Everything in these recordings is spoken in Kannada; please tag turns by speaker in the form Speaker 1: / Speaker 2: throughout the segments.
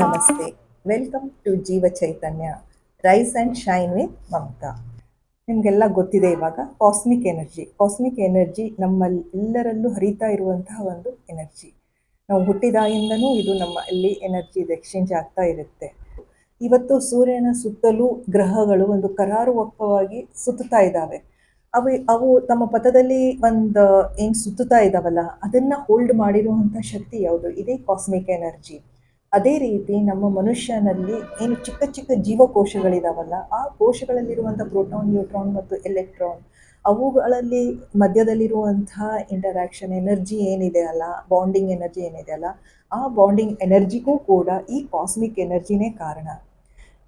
Speaker 1: ನಮಸ್ತೆ. Welcome to Jeeva Chaitanya rise and shine with Mamata ನಿಮಗೆಲ್ಲ ಗೊತ್ತಿದೆ ಇವಾಗ ಕಾಸ್ಮಿಕ್ ಎನರ್ಜಿ ಕಾಸ್ಮಿಕ್ ಎನರ್ಜಿ ನಮ್ಮಲ್ಲಿ ಎಲ್ಲರಲ್ಲೂ ಹರಿತಾ ಇರುವಂತಹ ಒಂದು ಎನರ್ಜಿ ನಾವು ಹುಟ್ಟಿದಾಗಿಂದನೂ ಇದು ನಮ್ಮ ಅಲ್ಲಿ ಎನರ್ಜಿ ಇದು ಎಕ್ಸ್ಚೇಂಜ್ ಆಗ್ತಾ ಇರುತ್ತೆ. ಇವತ್ತು ಸೂರ್ಯನ ಸುತ್ತಲೂ ಗ್ರಹಗಳು ಒಂದು ಕರಾರುವಕ್ಕವಾಗಿ ಸುತ್ತುತ್ತಾ ಇದ್ದಾವೆ. ಅವು ಅವು ತಮ್ಮ ಪಥದಲ್ಲಿ ಒಂದು, ಏನು ಸುತ್ತುತ್ತಾ ಇದ್ದಾವಲ್ಲ, ಅದನ್ನು ಹೋಲ್ಡ್ ಮಾಡಿರುವಂಥ ಶಕ್ತಿ ಯಾವುದು? ಇದೇ ಕಾಸ್ಮಿಕ್ ಎನರ್ಜಿ ಅದೇ ರೀತಿ ನಮ್ಮ ಮನುಷ್ಯನಲ್ಲಿ ಏನು ಚಿಕ್ಕ ಚಿಕ್ಕ ಜೀವಕೋಶಗಳಿದಾವಲ್ಲ, ಆ ಕೋಶಗಳಲ್ಲಿರುವಂಥ ಪ್ರೋಟಾನ್, ನ್ಯೂಟ್ರಾನ್ ಮತ್ತು ಎಲೆಕ್ಟ್ರಾನ್, ಅವುಗಳಲ್ಲಿ ಮಧ್ಯದಲ್ಲಿರುವಂತಹ ಇಂಟರಾಕ್ಷನ್ ಎನರ್ಜಿ ಏನಿದೆ ಅಲ್ಲ ಬಾಂಡಿಂಗ್ ಎನರ್ಜಿ ಏನಿದೆ ಅಲ್ಲ, ಆ ಬಾಂಡಿಂಗ್ ಎನರ್ಜಿಗೂ ಕೂಡ ಈ ಕಾಸ್ಮಿಕ್ ಎನರ್ಜಿನೇ ಕಾರಣ.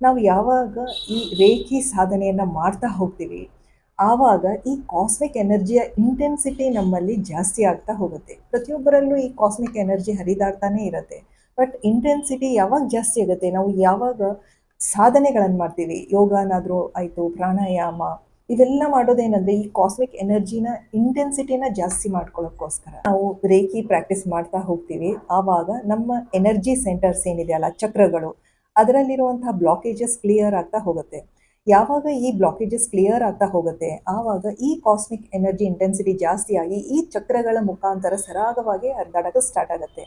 Speaker 1: ನಾವು ಯಾವಾಗ ಈ ರೇಖಿ ಸಾಧನೆಯನ್ನು ಮಾಡ್ತಾ ಹೋಗ್ತೀವಿ, ಆವಾಗ ಈ ಕಾಸ್ಮಿಕ್ ಎನರ್ಜಿಯ ಇಂಟೆನ್ಸಿಟಿ ನಮ್ಮಲ್ಲಿ ಜಾಸ್ತಿ ಆಗ್ತಾ ಹೋಗುತ್ತೆ. ಪ್ರತಿಯೊಬ್ಬರಲ್ಲೂ ಈ ಕಾಸ್ಮಿಕ್ ಎನರ್ಜಿ ಹರಿದಾಡ್ತಾನೇ ಇರುತ್ತೆ. ಬಟ್ ಇಂಟೆನ್ಸಿಟಿ ಯಾವಾಗ ಜಾಸ್ತಿ ಆಗುತ್ತೆ? ನಾವು ಯಾವಾಗ ಸಾಧನೆಗಳನ್ನು ಮಾಡ್ತೀವಿ? ಯೋಗನಾದರೂ ಆಯಿತು, ಪ್ರಾಣಾಯಾಮ, ಇವೆಲ್ಲ ಮಾಡೋದೇನಂದ್ರೆ ಈ ಕಾಸ್ಮಿಕ್ ಎನರ್ಜಿನ ಇಂಟೆನ್ಸಿಟಿನ ಜಾಸ್ತಿ ಮಾಡ್ಕೊಳ್ಳೋಕ್ಕೋಸ್ಕರ ನಾವು ರೇಖಿ ಪ್ರಾಕ್ಟೀಸ್ ಮಾಡ್ತಾ ಹೋಗ್ತೀವಿ. ಆವಾಗ ನಮ್ಮ ಎನರ್ಜಿ ಸೆಂಟರ್ಸ್ ಏನಿದೆಯಲ್ಲ ಚಕ್ರಗಳು, ಅದರಲ್ಲಿರುವಂತಹ ಬ್ಲಾಕೇಜಸ್ ಕ್ಲಿಯರ್ ಆಗ್ತಾ ಹೋಗುತ್ತೆ. ಯಾವಾಗ ಈ ಬ್ಲಾಕೇಜಸ್ ಕ್ಲಿಯರ್ ಆಗ್ತಾ ಹೋಗುತ್ತೆ? ಆವಾಗ ಈ ಕಾಸ್ಮಿಕ್ ಎನರ್ಜಿ ಇಂಟೆನ್ಸಿಟಿ ಜಾಸ್ತಿ ಆಗಿ ಈ ಚಕ್ರಗಳ ಮುಖಾಂತರ ಸರಾಗವಾಗಿ ಹರಿದಾಡಕ್ಕೆ ಸ್ಟಾರ್ಟ್ ಆಗುತ್ತೆ.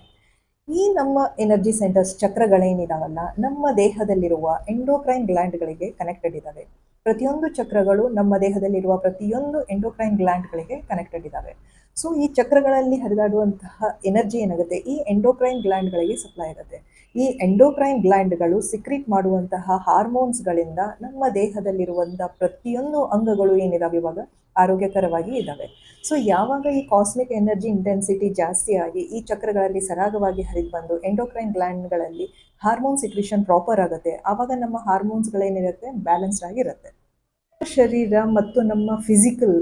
Speaker 1: ಈ ನಮ್ಮ ಎನರ್ಜಿ ಸೆಂಟರ್ಸ್ ಚಕ್ರಗಳೇನಿದಾವಲ್ಲ, ನಮ್ಮ ದೇಹದಲ್ಲಿರುವ ಎಂಡೋಕ್ರೈನ್ ಗ್ಲ್ಯಾಂಡ್ಗಳಿಗೆ ಕನೆಕ್ಟೆಡ್ ಇದ್ದಾವೆ ಪ್ರತಿಯೊಂದು ಚಕ್ರಗಳು ನಮ್ಮ ದೇಹದಲ್ಲಿರುವ ಪ್ರತಿಯೊಂದು ಎಂಡೋಕ್ರೈನ್ ಗ್ಲ್ಯಾಂಡ್ಗಳಿಗೆ ಕನೆಕ್ಟೆಡ್ ಇದ್ದಾವೆ ಸೊ ಈ ಚಕ್ರಗಳಲ್ಲಿ ಹರಿದಾಡುವಂತಹ ಎನರ್ಜಿ ಏನಾಗುತ್ತೆ? ಈ ಎಂಡೋಕ್ರೈನ್ ಗ್ಲ್ಯಾಂಡ್ಗಳಿಗೆ ಸಪ್ಲೈ ಆಗುತ್ತೆ. ಈ ಎಂಡೋಕ್ರೈನ್ ಗ್ಲ್ಯಾಂಡ್ಗಳು ಸಿಕ್ರೀಟ್ ಮಾಡುವಂತಹ ಹಾರ್ಮೋನ್ಸ್ಗಳಿಂದ ನಮ್ಮ ದೇಹದಲ್ಲಿರುವಂಥ ಪ್ರತಿಯೊಂದು ಅಂಗಗಳು ಏನಿದಾವೆ ಇವಾಗ? ಆರೋಗ್ಯಕರವಾಗಿ ಇದ್ದಾವೆ ಸೊ ಯಾವಾಗ ಈ ಕಾಸ್ಮಿಕ್ ಎನರ್ಜಿ ಇಂಟೆನ್ಸಿಟಿ ಜಾಸ್ತಿ ಆಗಿ ಈ ಚಕ್ರಗಳಲ್ಲಿ ಸರಾಗವಾಗಿ ಹರಿದು ಬಂದು ಎಂಡೋಕ್ರೈನ್ ಗ್ಲ್ಯಾಂಡ್ಗಳಲ್ಲಿ ಹಾರ್ಮೋನ್ ಸಿಕ್ರಿಷನ್ ಪ್ರಾಪರ್ ಆಗುತ್ತೆ, ಆವಾಗ ನಮ್ಮ ಹಾರ್ಮೋನ್ಸ್ಗಳೇನಿರುತ್ತೆ ಬ್ಯಾಲೆನ್ಸ್ಡ್ ಆಗಿರುತ್ತೆ. ಶರೀರ ಮತ್ತು ನಮ್ಮ ಫಿಸಿಕಲ್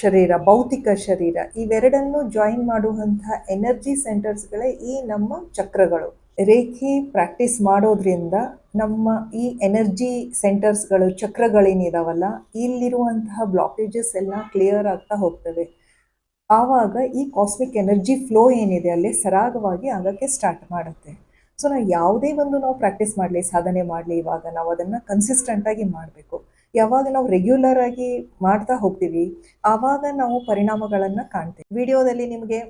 Speaker 1: ಶರೀರ, ಭೌತಿಕ ಶರೀರ, ಇವೆರಡನ್ನು ಜಾಯಿನ್ ಮಾಡುವಂತಹ ಎನರ್ಜಿ ಸೆಂಟರ್ಸ್ಗಳೇ ಈ ನಮ್ಮ ಚಕ್ರಗಳು. ರೇಖೆ ಪ್ರಾಕ್ಟೀಸ್ ಮಾಡೋದ್ರಿಂದ ನಮ್ಮ ಈ ಎನರ್ಜಿ ಸೆಂಟರ್ಸ್ಗಳು ಚಕ್ರಗಳೇನಿದಾವಲ್ಲ, ಇಲ್ಲಿರುವಂತಹ ಬ್ಲಾಕೇಜಸ್ ಎಲ್ಲ ಕ್ಲಿಯರ್ ಆಗ್ತಾ ಹೋಗ್ತವೆ. ಆವಾಗ ಈ ಕಾಸ್ಮಿಕ್ ಎನರ್ಜಿ ಫ್ಲೋ ಏನಿದೆ, ಅಲ್ಲಿ ಸರಾಗವಾಗಿ ಆಗೋಕ್ಕೆ ಸ್ಟಾರ್ಟ್ ಮಾಡುತ್ತೆ. ಸೊ ನಾವು ಯಾವುದೇ ಒಂದು ನಾವು ಪ್ರಾಕ್ಟೀಸ್ ಮಾಡಲಿ, ಸಾಧನೆ ಮಾಡಲಿ, ಇವಾಗ ನಾವು ಅದನ್ನು ಕನ್ಸಿಸ್ಟೆಂಟಾಗಿ ಮಾಡಬೇಕು. ಯಾವಾಗ ನಾವು ರೆಗ್ಯುಲರ್ ಆಗಿ ಮಾಡ್ತಾ ಹೋಗ್ತೀವಿ, ಆವಾಗ ನಾವು ಪರಿಣಾಮಗಳನ್ನು ಕಾಣ್ತೀವಿ. ವಿಡಿಯೋದಲ್ಲಿ ನಿಮಗೆ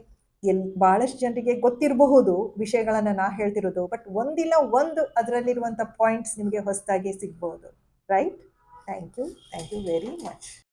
Speaker 1: ಎಲ್ ಭಾಳಷ್ಟು ಜನರಿಗೆ ಗೊತ್ತಿರಬಹುದು ವಿಷಯಗಳನ್ನು ನಾ ಹೇಳ್ತಿರೋದು ಬಟ್ ಒಂದಿಲ್ಲ ಒಂದು ಅದರಲ್ಲಿರುವಂಥ ಪಾಯಿಂಟ್ಸ್ ನಿಮಗೆ ಹೊಸದಾಗಿ ಸಿಗ್ಬೋದು. Right thank you thank you very much